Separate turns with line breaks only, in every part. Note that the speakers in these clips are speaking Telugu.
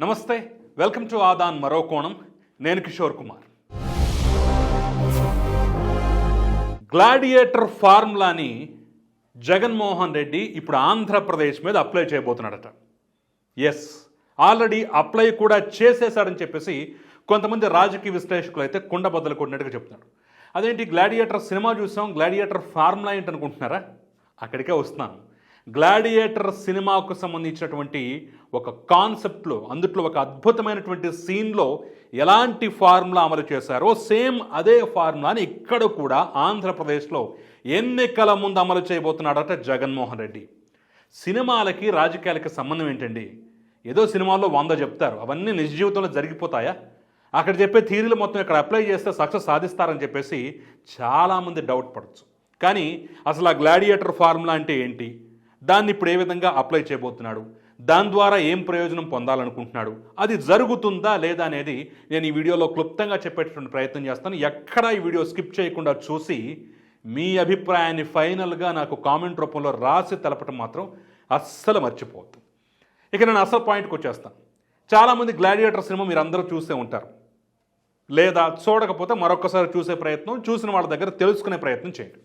నమస్తే వెల్కమ్ టు ఆదాన్ మరో కోణం. నేను కిషోర్ కుమార్. గ్లాడియేటర్ ఫార్ములాని జగన్మోహన్ రెడ్డి ఇప్పుడు ఆంధ్రప్రదేశ్ మీద అప్లై చేయబోతున్నాడట. ఎస్ ఆల్రెడీ అప్లై కూడా చేసేశాడని చెప్పేసి కొంతమంది రాజకీయ విశ్లేషకులు అయితే కుండ బద్దలు కొట్టినట్టుగా చెప్తున్నారు. అదేంటి గ్లాడియేటర్ సినిమా చూసాం గ్లాడియేటర్ ఫార్ములా ఏంటనుకుంటున్నారా? అక్కడికే వస్తున్నాను. గ్లాడియేటర్ సినిమాకు సంబంధించినటువంటి ఒక కాన్సెప్ట్లో అందుట్లో ఒక అద్భుతమైనటువంటి సీన్లో ఎలాంటి ఫార్ములా అమలు చేశారో సేమ్ అదే ఫార్ములాని ఇక్కడ కూడా ఆంధ్రప్రదేశ్లో ఎన్నికల ముందు అమలు చేయబోతున్నాడట జగన్మోహన్ రెడ్డి. సినిమాలకి రాజకీయాలకి సంబంధం ఏంటండి? ఏదో సినిమాల్లో వంద చెప్తారు. అవన్నీ నిజ జీవితంలో జరిగిపోతాయా? అక్కడ చెప్పే థీరీలు మొత్తం ఇక్కడ అప్లై చేస్తే సక్సెస్ సాధిస్తారని చెప్పేసి చాలామంది డౌట్ పడవచ్చు కానీ అసలు ఆ గ్లాడియేటర్ ఫార్ములా అంటే ఏంటి? దాన్ని ఇప్పుడు ఏ విధంగా అప్లై చేయబోతున్నాడు? దాని ద్వారా ఏం ప్రయోజనం పొందాలనుకుంటున్నాడు? అది జరుగుతుందా లేదా అనేది నేను ఈ వీడియోలో క్లుప్తంగా చెప్పేటటువంటి ప్రయత్నం చేస్తాను. ఎక్కడా ఈ వీడియో స్కిప్ చేయకుండా చూసి మీ అభిప్రాయాన్ని ఫైనల్గా నాకు కామెంట్ రూపంలో రాసి తెలపటం మాత్రం అస్సలు మర్చిపోవద్దు. ఇక నేను అసలు పాయింట్కి వచ్చేస్తాను. చాలామంది గ్లాడియేటర్ సినిమా మీరు అందరూ చూసే ఉంటారు. లేదా చూడకపోతే మరొకసారి చూసే ప్రయత్నం చూసిన వాళ్ళ దగ్గర తెలుసుకునే ప్రయత్నం చేయండి.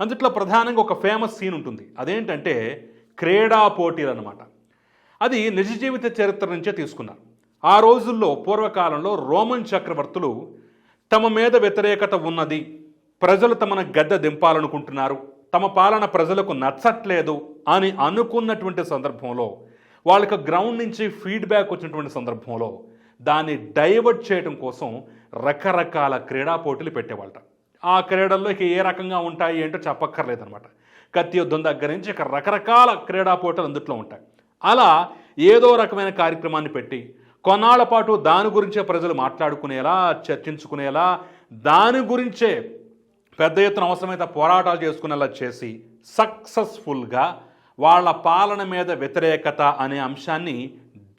అందుట్లో ప్రధానంగా ఒక ఫేమస్ సీన్ ఉంటుంది. అదేంటంటే క్రీడా పోటీలు అనమాట అది నిజ జీవిత చరిత్ర నుంచే తీసుకున్నారు. ఆ రోజుల్లో పూర్వకాలంలో రోమన్ చక్రవర్తులు తమ మీద వ్యతిరేకత ఉన్నది. ప్రజలు తమను గద్దె దింపాలనుకుంటున్నారు. తమ పాలన ప్రజలకు నచ్చట్లేదు అని అనుకున్నటువంటి సందర్భంలో వాళ్ళకి గ్రౌండ్ నుంచి ఫీడ్బ్యాక్ వచ్చినటువంటి సందర్భంలో దాన్ని డైవర్ట్ చేయడం కోసం రకరకాల క్రీడా పోటీలు పెట్టేవాళ్ళట. ఆ క్రీడల్లో ఇక ఏ రకంగా ఉంటాయి ఏంటో చెప్పక్కర్లేదనమాట కత్తి యుద్ధం దగ్గర నుంచి ఇక రకరకాల క్రీడా పోటీలు అందుట్లో ఉంటాయి. అలా ఏదో రకమైన కార్యక్రమాన్ని పెట్టి కొన్నాళ్ళ పాటు దాని గురించే ప్రజలు మాట్లాడుకునేలా చర్చించుకునేలా దాని గురించే పెద్ద ఎత్తున అవసరమైతే పోరాటాలు చేసుకునేలా చేసి సక్సెస్ఫుల్గా వాళ్ళ పాలన మీద వ్యతిరేకత అనే అంశాన్ని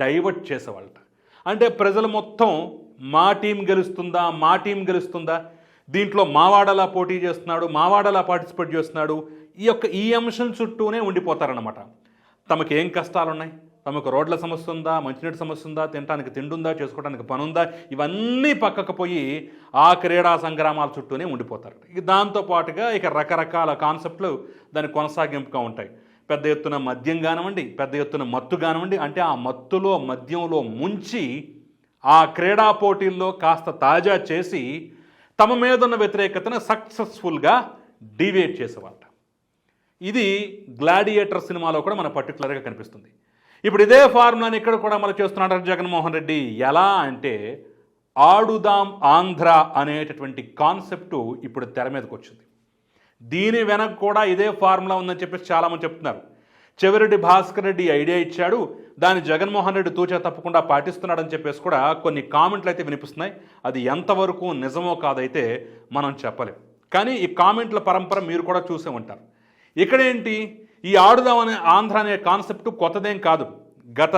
డైవర్ట్ చేసేవాళ్ళట. అంటే ప్రజలు మొత్తం మా టీం గెలుస్తుందా మా టీం గెలుస్తుందా దీంట్లో మావాడలా పోటీ చేస్తున్నాడు మావాడలా పార్టిసిపేట్ చేస్తున్నాడు. ఈ యొక్క ఈ అంశం చుట్టూనే ఉండిపోతారనమాట తమకు ఏం కష్టాలు ఉన్నాయి తమకు రోడ్ల సమస్య ఉందా? మంచినీటి సమస్య ఉందా? తినడానికి తిండుందా? చేసుకోవడానికి పని ఉందా ఇవన్నీ పక్కకు పోయి ఆ క్రీడా సంగ్రామాల చుట్టూనే ఉండిపోతారు ఇక దాంతో పాటుగా ఇక రకరకాల కాన్సెప్ట్లు దాని కొనసాగింపుగా ఉంటాయి. పెద్ద ఎత్తున మద్యం కానివ్వండి పెద్ద ఎత్తున మత్తు కానివ్వండి అంటే ఆ మత్తులో మద్యంలో ముంచి ఆ క్రీడా పోటీల్లో కాస్త తాజా చేసి తమ మీద ఉన్న వ్యతిరేకతను సక్సెస్ఫుల్గా డివేట్ చేసేవాళ్ళ ఇది గ్లాడియేటర్ సినిమాలో కూడా మన పర్టికులర్గా కనిపిస్తుంది. ఇప్పుడు ఇదే ఫార్ములాని ఇక్కడ కూడా అమలు చేస్తున్నాడు జగన్మోహన్ రెడ్డి. ఎలా అంటే ఆడుదాం ఆంధ్ర అనేటటువంటి కాన్సెప్టు ఇప్పుడు తెర మీదకి వచ్చింది దీని వెనక కూడా ఇదే ఫార్ములా ఉందని చెప్పేసి చాలామంది చెప్తున్నారు. చెవిరెడ్డి భాస్కర్ రెడ్డి ఐడియా ఇచ్చాడు. దాన్ని జగన్మోహన్ రెడ్డి తూచా తప్పకుండా పాటిస్తున్నాడని చెప్పేసి కూడా కొన్ని కామెంట్లు అయితే వినిపిస్తున్నాయి. అది ఎంతవరకు నిజమో కాదైతే మనం చెప్పలేం. కానీ ఈ కామెంట్ల పరంపర మీరు కూడా చూసే ఉంటారు. ఇక్కడేంటి? ఈ ఆడుదాం అనే ఆంధ్ర అనే కాన్సెప్ట్ కొత్తదేం కాదు. గత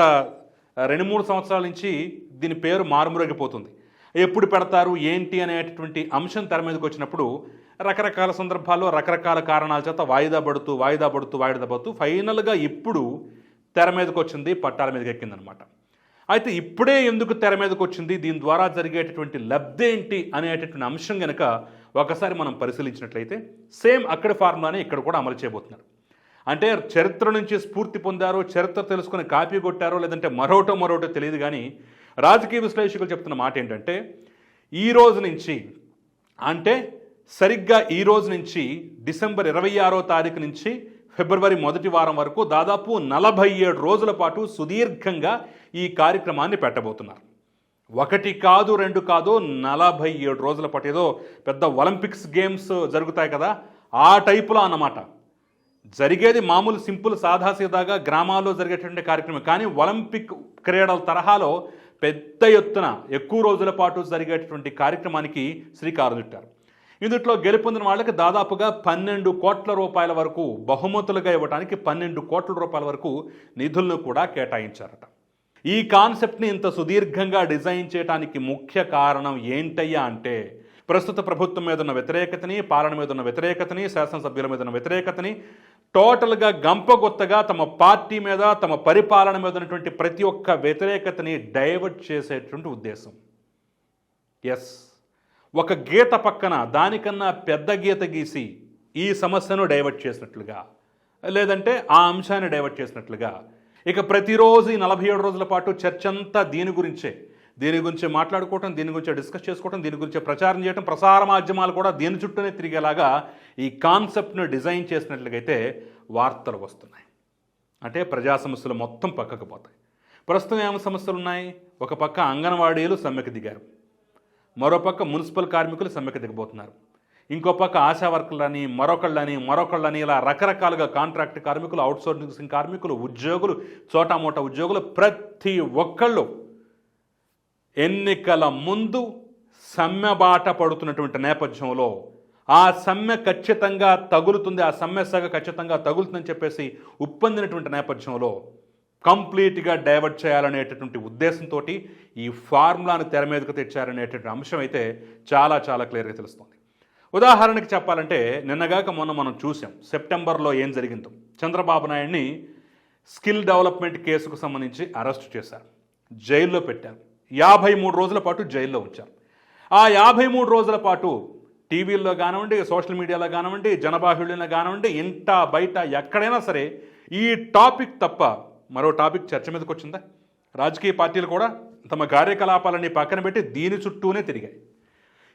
రెండు మూడు సంవత్సరాల నుంచి దీని పేరు మారుమరుగిపోతుంది. ఎప్పుడు పెడతారు? ఏంటి? అనేటటువంటి అంశం తెర మీదకి వచ్చినప్పుడు రకరకాల సందర్భాల్లో రకరకాల కారణాల చేత వాయిదా పడుతూ వాయిదా పడుతూ వాయిదా పడుతూ ఫైనల్గా ఇప్పుడు తెర మీదకి వచ్చింది పట్టాల మీదకి ఎక్కిందనమాట అయితే ఇప్పుడే ఎందుకు తెర మీదకి వచ్చింది దీని ద్వారా జరిగేటటువంటి లబ్ధి ఏంటి అనేటటువంటి అంశం కనుక ఒకసారి మనం పరిశీలించినట్లయితే సేమ్ అక్కడి ఫార్ములానే ఇక్కడ కూడా అమలు చేయబోతున్నారు. అంటే చరిత్ర నుంచి స్ఫూర్తి పొందారో చరిత్ర తెలుసుకుని కాపీ కొట్టారో లేదంటే మరోటో మరోటో తెలియదు కానీ రాజకీయ విశ్లేషకులు చెప్తున్న మాట ఏంటంటే ఈ రోజు నుంచి అంటే సరిగ్గా ఈ రోజు నుంచి డిసెంబర్ ఇరవై ఆరో తారీఖు నుంచి ఫిబ్రవరి మొదటి వారం వరకు దాదాపు నలభై ఏడు రోజుల పాటు సుదీర్ఘంగా ఈ కార్యక్రమాన్ని పెట్టబోతున్నారు. ఒకటి కాదు రెండు కాదు నలభై ఏడు రోజుల పాటు ఏదో పెద్ద ఒలింపిక్స్ గేమ్స్ జరుగుతాయి కదా ఆ టైపులో అన్నమాట. జరిగేది మామూలు సింపుల్ సాదాసీదాగా గ్రామాల్లో జరిగేటువంటి కార్యక్రమం కానీ ఒలింపిక్ క్రీడల తరహాలో పెద్ద ఎత్తున ఎక్కువ రోజుల పాటు జరిగేటటువంటి కార్యక్రమానికి శ్రీకారం చుట్టారు. ఇందుట్లో గెలుపొందిన వాళ్ళకి దాదాపుగా పన్నెండు కోట్ల రూపాయల వరకు బహుమతులుగా ఇవ్వడానికి పన్నెండు కోట్ల రూపాయల వరకు నిధులను కూడా కేటాయించారట. ఈ కాన్సెప్ట్ని ఇంత సుదీర్ఘంగా డిజైన్ చేయడానికి ముఖ్య కారణం ఏంటయ్యా అంటే ప్రస్తుత ప్రభుత్వం మీద ఉన్న వ్యతిరేకతని పాలన మీద ఉన్న వ్యతిరేకతని శాసనసభ్యుల మీద ఉన్న వ్యతిరేకతని టోటల్గా గంపగొత్తగా తమ పార్టీ మీద తమ పరిపాలన మీద ఉన్నటువంటి ప్రతి ఒక్క వ్యతిరేకతని డైవర్ట్ చేసేటువంటి ఉద్దేశం. ఎస్ ఒక గీత పక్కన దానికన్నా పెద్ద గీత గీసి ఈ సమస్యను డైవర్ట్ చేసినట్లుగా లేదంటే ఆ అంశాన్ని డైవర్ట్ చేసినట్లుగా. ఇక ప్రతిరోజు ఈ నలభై ఏడు రోజుల పాటు చర్చ అంతా దీని గురించే. దీని గురించి మాట్లాడుకోవటం దీని గురించి డిస్కస్ చేసుకోవటం దీని గురించి ప్రచారం చేయటం ప్రసార మాధ్యమాలు కూడా దీని చుట్టూనే తిరిగేలాగా ఈ కాన్సెప్ట్ను డిజైన్ చేసినట్లుగైతే వార్తలు వస్తున్నాయి. అంటే ప్రజా సమస్యలు మొత్తం పక్కకు పోతాయి. ప్రస్తుతం ఏమైనా సమస్యలు ఉన్నాయి? ఒక పక్క అంగన్వాడీలు సమ్మెకు దిగారు. మరోపక్క మున్సిపల్ కార్మికులు సమ్మెకు దిగబోతున్నారు. ఇంకో పక్క ఆశా వర్కర్లని మరొకళ్ళని మరొకళ్ళని ఇలా రకరకాలుగా కాంట్రాక్ట్ కార్మికులు అవుట్సోర్సింగ్ కార్మికులు ఉద్యోగులు చోటామోటా ఉద్యోగులు ప్రతి ఒక్కళ్ళు ఎన్నికల ముందు సమ్మె బాట పడుతున్నటువంటి నేపథ్యంలో ఆ సమ్మె ఖచ్చితంగా తగులుతుంది ఆ సమ్మె సగ ఖచ్చితంగా తగులుతుందని చెప్పేసి ఉప్పొందినటువంటి నేపథ్యంలో కంప్లీట్గా డైవర్ట్ చేయాలనేటటువంటి ఉద్దేశంతో ఈ ఫార్ములాను తెర మీదకు తెచ్చారనేటటువంటి అంశం అయితే చాలా చాలా క్లియర్గా తెలుస్తుంది. ఉదాహరణకి చెప్పాలంటే నిన్నగాక మొన్న మనం చూసాం సెప్టెంబర్లో ఏం జరిగిందో. చంద్రబాబు నాయుడిని స్కిల్ డెవలప్మెంట్ కేసుకు సంబంధించి అరెస్ట్ చేశారు. జైల్లో పెట్టారు. యాభై మూడు రోజుల పాటు జైల్లో ఉంచారు. ఆ యాభై మూడు రోజుల పాటు టీవీల్లో కానివ్వండి సోషల్ మీడియాలో కానివ్వండి జనబాహుళ్యంలో కానివ్వండి ఇంట బయట ఎక్కడైనా సరే ఈ టాపిక్ తప్ప మరో టాపిక్ చర్చ మీదకి వచ్చిందా? రాజకీయ పార్టీలు కూడా తమ కార్యకలాపాలని పక్కన పెట్టి దీని చుట్టూనే తిరిగాయి.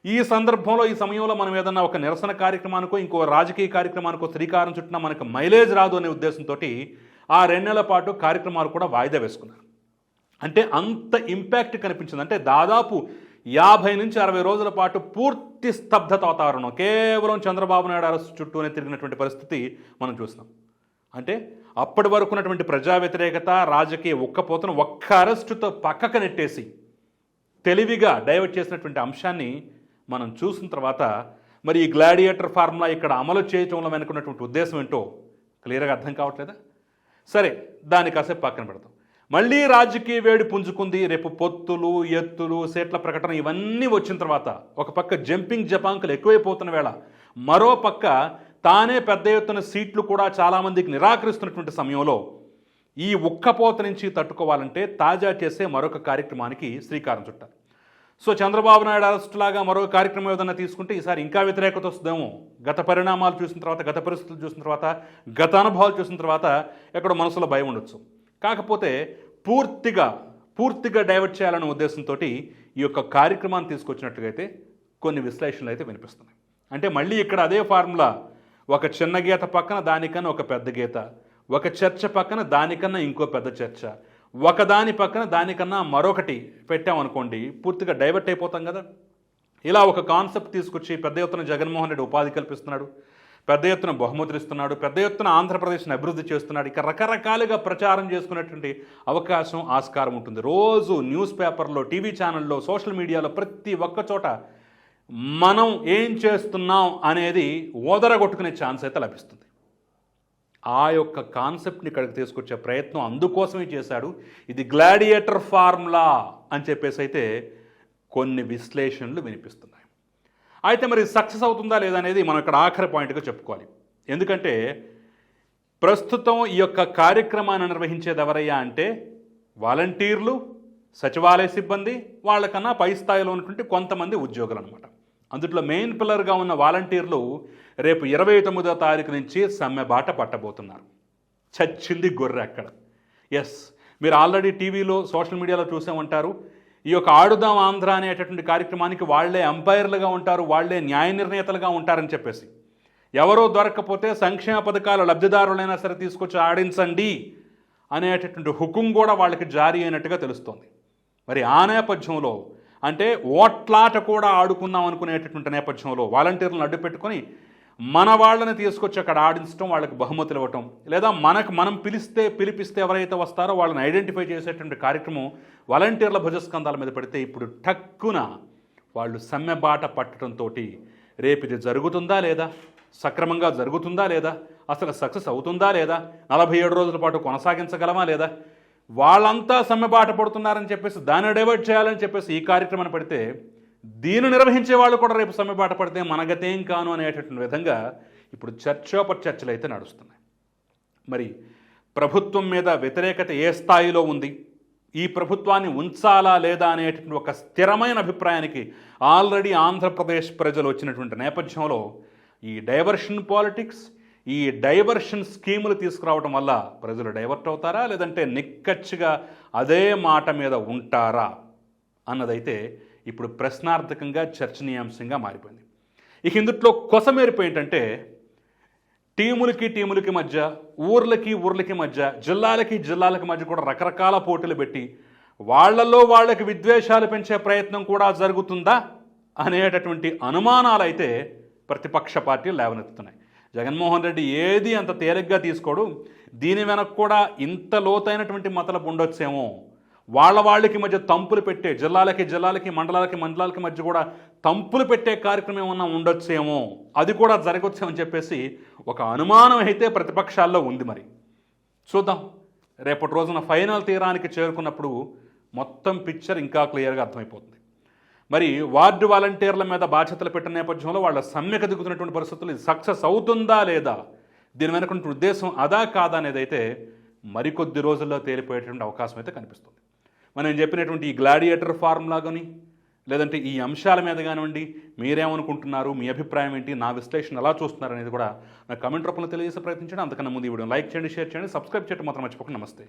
ఈ సందర్భంలో ఈ సమయంలో మనం ఏదన్నా ఒక నిరసన కార్యక్రమానికో ఇంకో రాజకీయ కార్యక్రమానికో శ్రీకారం చుట్టినా మనకు మైలేజ్ రాదు అనే ఉద్దేశంతో ఆ రెండు నెలల పాటు కార్యక్రమాలు కూడా వాయిదా వేసుకున్నారు. అంటే అంత ఇంపాక్ట్ కనిపించింది. అంటే దాదాపు యాభై నుంచి అరవై రోజుల పాటు పూర్తి స్తబ్దత వాతావరణం. కేవలం చంద్రబాబు నాయుడు అరెస్ట్ చుట్టూనే తిరిగినటువంటి పరిస్థితి మనం చూస్తున్నాం. అంటే అప్పటి వరకు ఉన్నటువంటి ప్రజా వ్యతిరేకత రాజకీయ ఉక్కపోతను ఒక్క అరెస్టుతో పక్కకు నెట్టేసి తెలివిగా డైవర్ట్ చేసినటువంటి అంశాన్ని మనం చూసిన తర్వాత మరి ఈ గ్లాడియేటర్ ఫార్ములా ఇక్కడ అమలు చేయటంలో వెనుకున్నటువంటి ఉద్దేశం ఏంటో క్లియర్గా అర్థం కావట్లేదా? సరే దాన్ని కాసేపు పక్కన పెడతాం మళ్ళీ రాజకీయ వేడి పుంజుకుంది. రేపు పొత్తులు ఎత్తులు సీట్ల ప్రకటన ఇవన్నీ వచ్చిన తర్వాత ఒక పక్క జంపింగ్ జపాంకులు ఎక్కువైపోతున్న వేళ మరో పక్క తానే పెద్ద ఎత్తున సీట్లు కూడా చాలామందికి నిరాకరిస్తున్నటువంటి సమయంలో ఈ ఉక్కపోత నుంచి తట్టుకోవాలంటే తాజా చేసే మరొక కార్యక్రమానికి శ్రీకారం చుట్టారు సో చంద్రబాబు నాయుడు అరెస్టులాగా మరొక మరో కార్యక్రమం ఏదైనా తీసుకుంటే ఈసారి ఇంకా వ్యతిరేకత వస్తుందేమో. గత పరిణామాలు చూసిన తర్వాత గత పరిస్థితులు చూసిన తర్వాత గత అనుభవాలు చూసిన తర్వాత ఎక్కడ మనసులో భయం ఉండొచ్చు. కాకపోతే పూర్తిగా పూర్తిగా డైవర్ట్ చేయాలనే ఉద్దేశంతో ఈ యొక్క కార్యక్రమాన్ని తీసుకొచ్చినట్లుగా అయితే కొన్ని విశ్లేషణలు అయితే వినిపిస్తున్నాయి. అంటే మళ్ళీ ఇక్కడ అదే ఫార్ములా ఒక చిన్న గీత పక్కన దానికన్నా ఒక పెద్ద గీత. ఒక చర్చ పక్కన దానికన్నా ఇంకో పెద్ద చర్చ. ఒకదాని పక్కన దానికన్నా మరొకటి పెట్టామనుకోండి పూర్తిగా డైవర్ట్ అయిపోతాం కదా. ఇలా ఒక కాన్సెప్ట్ తీసుకొచ్చి పెద్ద ఎత్తున జగన్మోహన్ రెడ్డి ఉపాధి కల్పిస్తున్నాడు పెద్ద ఎత్తున బహుమతులు ఇస్తున్నాడు పెద్ద ఎత్తున ఆంధ్రప్రదేశ్ని అభివృద్ధి చేస్తున్నాడు. ఇక రకరకాలుగా ప్రచారం చేసుకునేటువంటి అవకాశం ఆస్కారం ఉంటుంది. రోజు న్యూస్ పేపర్లో టీవీ ఛానల్లో సోషల్ మీడియాలో ప్రతి ఒక్క చోట మనం ఏం చేస్తున్నాం అనేది ఓదరగొట్టుకునే ఛాన్స్ అయితే లభిస్తుంది. ఆ యొక్క కాన్సెప్ట్ని ఇక్కడికి తీసుకొచ్చే ప్రయత్నం అందుకోసమే చేశాడు. ఇది గ్లాడియేటర్ ఫార్ములా అని చెప్పేసి అయితే కొన్ని విశ్లేషణలు వినిపిస్తున్నాయి. అయితే మరి సక్సెస్ అవుతుందా లేదా అనేది మనం ఇక్కడ ఆఖరి పాయింట్గా చెప్పుకోవాలి. ఎందుకంటే ప్రస్తుతం ఈ యొక్క కార్యక్రమాన్ని నిర్వహించేది ఎవరయ్యా అంటే వాలంటీర్లు సచివాలయ సిబ్బంది వాళ్ళకన్నా పై స్థాయిలో ఉన్నటువంటి కొంతమంది ఉద్యోగులు అనమాట అందుట్లో మెయిన్ పిల్లర్గా ఉన్న వాలంటీర్లు రేపు ఇరవై తొమ్మిదో తారీఖు నుంచి సమ్మె బాట పట్టబోతున్నారు. చచ్చింది గొర్రె అక్కడ. ఎస్ మీరు ఆల్రెడీ టీవీలో సోషల్ మీడియాలో చూసే ఉంటారు. ఈ యొక్క ఆడుదాం ఆంధ్ర అనేటటువంటి కార్యక్రమానికి వాళ్ళే అంపైర్లుగా ఉంటారు వాళ్ళే న్యాయ నిర్ణేతలుగా ఉంటారని చెప్పేసి. ఎవరో దొరకకపోతే సంక్షేమ పథకాల లబ్ధిదారులైనా సరే తీసుకొచ్చి ఆడించండి అనేటటువంటి హుకుం కూడా వాళ్ళకి జారీ అయినట్టుగా తెలుస్తోంది. మరి ఆ నేపథ్యంలో అంటే ఓట్లాట కూడా ఆడుకుందాం అనుకునేటటువంటి నేపథ్యంలో వాలంటీర్లను అడ్డు పెట్టుకొని మన వాళ్ళని తీసుకొచ్చి అక్కడ ఆడించడం వాళ్ళకి బహుమతులు ఇవ్వటం లేదా మనకు మనం పిలిస్తే పిలిపిస్తే ఎవరైతే వస్తారో వాళ్ళని ఐడెంటిఫై చేసేటువంటి కార్యక్రమం వాలంటీర్ల భుజస్కంధాల మీద పెడితే ఇప్పుడు టక్కున వాళ్ళు సమ్మెబాట పట్టడంతో రేపు ఇది జరుగుతుందా లేదా? సక్రమంగా జరుగుతుందా లేదా? అసలు సక్సెస్ అవుతుందా లేదా? నలభై ఏడు రోజుల పాటు కొనసాగించగలమా లేదా? వాళ్ళంతా సమ్మె బాట పడుతున్నారని చెప్పేసి దాన్ని డైవర్ట్ చేయాలని చెప్పేసి ఈ కార్యక్రమాన్ని పెడితే దీన్ని నిర్వహించే వాళ్ళు కూడా రేపు సమ్మెబాట పడితే మన గతేం కాను అనేటటువంటి విధంగా ఇప్పుడు చర్చోపచర్చలు అయితే నడుస్తున్నాయి. మరి ప్రభుత్వం మీద వ్యతిరేకత ఏ స్థాయిలో ఉంది? ఈ ప్రభుత్వాన్ని ఉంచాలా లేదా అనేటువంటి ఒక స్థిరమైన అభిప్రాయానికి ఆల్రెడీ ఆంధ్రప్రదేశ్ ప్రజలు వచ్చినటువంటి నేపథ్యంలో ఈ డైవర్షన్ పాలిటిక్స్ ఈ డైవర్షన్ స్కీములు తీసుకురావడం వల్ల ప్రజలు డైవర్ట్ అవుతారా? లేదంటే నిక్కచ్చిగా అదే మాట మీద ఉంటారా? అన్నదైతే ఇప్పుడు ప్రశ్నార్థకంగా చర్చనీయాంశంగా మారిపోయింది. ఇక ఇందుట్లో కొసమేరిపోయి ఏంటంటే టీములకి టీములకి మధ్య ఊర్లకి ఊర్లకి మధ్య జిల్లాలకి జిల్లాలకి మధ్య కూడా రకరకాల పోటీలు పెట్టి వాళ్ళలో వాళ్ళకి విద్వేషాలు పెంచే ప్రయత్నం కూడా జరుగుతుందా? అనేటటువంటి అనుమానాలు అయితే ప్రతిపక్ష పార్టీలు లేవనెత్తుతున్నాయి. జగన్మోహన్ రెడ్డి ఏది అంత తేలిగ్గా తీసుకోడు? దీని వెనక కూడా ఇంత లోతైనటువంటి మతలపు ఉండొచ్చేమో? వాళ్ళ వాళ్ళకి మధ్య తంపులు పెట్టే జిల్లాలకి జిల్లాలకి మండలాలకి మండలాలకి మధ్య కూడా తంపులు పెట్టే కార్యక్రమం ఏమన్నా ఉండొచ్చేమో? అది కూడా జరగొచ్చేమని చెప్పేసి ఒక అనుమానం అయితే ప్రతిపక్షాల్లో ఉంది మరి. చూద్దాం. రేపటి రోజున ఫైనల్ తీరానికి చేరుకున్నప్పుడు మొత్తం పిక్చర్ ఇంకా క్లియర్గా అర్థమైపోతుంది. మరి వార్డు వాలంటీర్ల మీద బాధ్యతలు పెట్టిన నేపథ్యంలో వాళ్ళ సమ్మెకు దిగుతున్నటువంటి పరిస్థితులు సక్సెస్ అవుతుందా లేదా? దీని వెనక ఉద్దేశం అదా కాదా అనేది అయితే మరికొద్ది రోజుల్లో తేలిపోయేటువంటి అవకాశం అయితే కనిపిస్తుంది. మనం చెప్పినటువంటి ఈ గ్లాడియేటర్ ఫార్ములా కానీ లేదంటే ఈ అంశాల మీద కానివ్వండి మీరేమనుకుంటున్నారు మీ అభిప్రాయం ఏంటి నా విశ్లేషణ ఎలా చూస్తున్నారు అనేది కూడా నా కమెంట్ రూపంలో తెలియజేసే ప్రయత్నించండి. అంతకన్నా ముందు ఈ వీడియో లైక్ చేయండి షేర్ చేయండి సబ్స్క్రైబ్ చేయడం మాత్రం మర్చిపోకండి. నమస్తే.